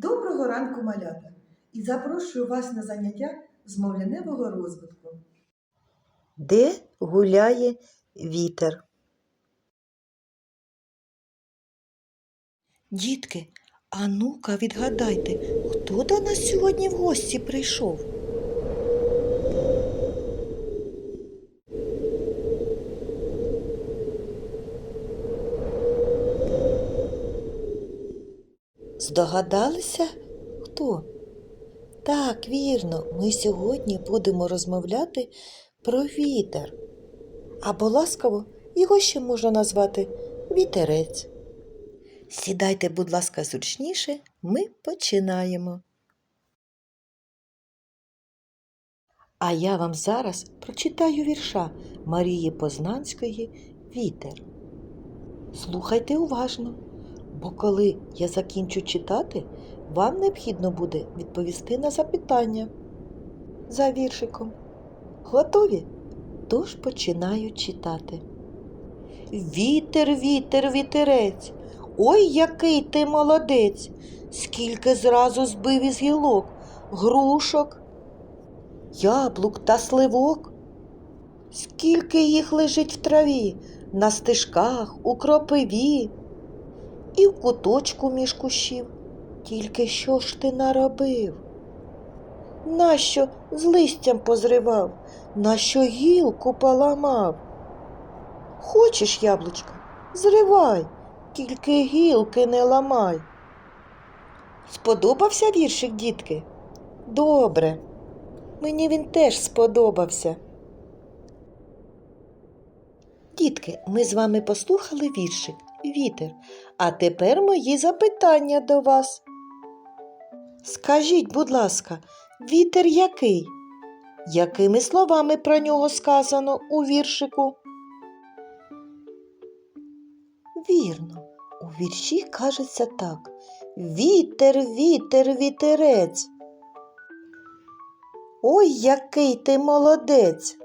Доброго ранку, малята! І запрошую вас на заняття з мовляневого розвитку. Де гуляє вітер? Дітки, а ну-ка відгадайте, хто до нас сьогодні в гості прийшов? Здогадалися, хто? Так, вірно, ми сьогодні будемо розмовляти про вітер. Або ласкаво його ще можна назвати вітерець. Сідайте, будь ласка, зручніше, ми починаємо. А я вам зараз прочитаю вірша Марії Познанської Вітер. Слухайте уважно, бо коли я закінчу читати, вам необхідно буде відповісти на запитання за віршиком. Готові? Тож починаю читати. Вітер, вітер, вітерець, ой, який ти молодець, скільки зразу збив із гілок, грушок, яблук та сливок. Скільки їх лежить в траві, на стежках, у кропиві і в куточку між кущів. Тільки що ж ти наробив? Нащо з листям позривав, нащо гілку поламав? Хочеш, яблучка, зривай, тільки гілки не ламай. Сподобався віршик, дітки? Добре. Мені він теж сподобався. Дітки, ми з вами послухали віршик Вітер. А тепер мої запитання до вас. Скажіть, будь ласка, вітер який? Якими словами про нього сказано у віршику? Вірно, у вірші кажеться так. Вітер, вітер, вітерець. Ой, який ти молодець.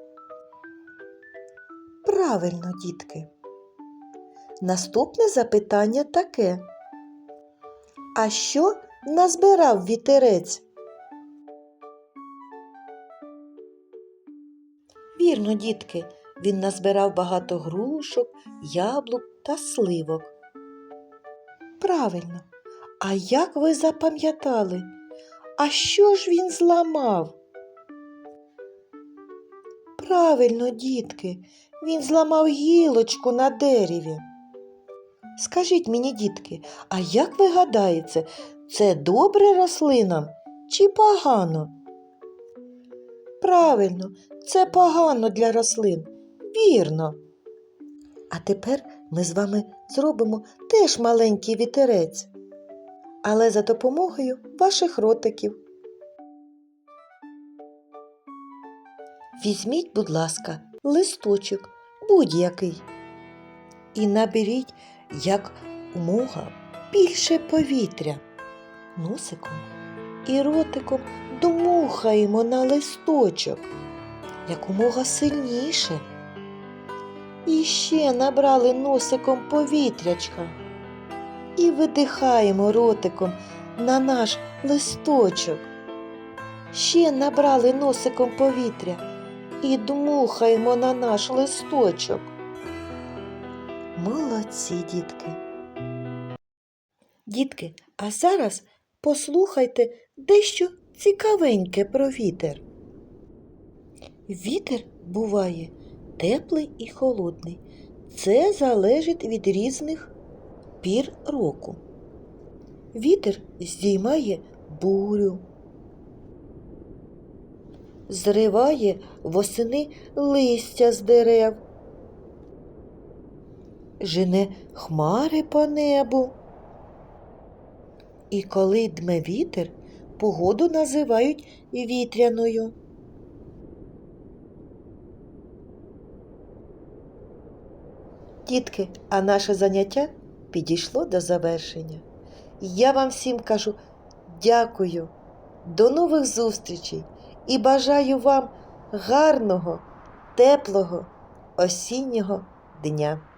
Правильно, дітки. Наступне запитання таке. А що назбирав вітерець? Вірно, дітки, він назбирав багато грушок, яблук та сливок. Правильно. А як ви запам'ятали? А що ж він зламав? Правильно, дітки, він зламав гілочку на дереві. Скажіть мені, дітки, а як ви гадаєте, це добре рослинам чи погано? Правильно, це погано для рослин. Вірно. А тепер ми з вами зробимо теж маленький вітерець, але за допомогою ваших ротиків. Візьміть, будь ласка, листочок будь-який і наберіть як мога більше повітря. Носиком і ротиком дмухаємо на листочок якомога сильніше. І ще набрали носиком повітрячка і видихаємо ротиком на наш листочок. Ще набрали носиком повітря і дмухаємо на наш листочок. Молодці, дітки. Дітки, а зараз послухайте дещо цікавеньке про вітер. Вітер буває теплий і холодний. Це залежить від різних пір року. Вітер здіймає бурю, зриває восени листя з дерев, жене хмари по небу. І коли дме вітер, погоду називають вітряною. Дітки, а наше заняття підійшло до завершення. Я вам всім кажу дякую, до нових зустрічей і бажаю вам гарного, теплого осіннього дня.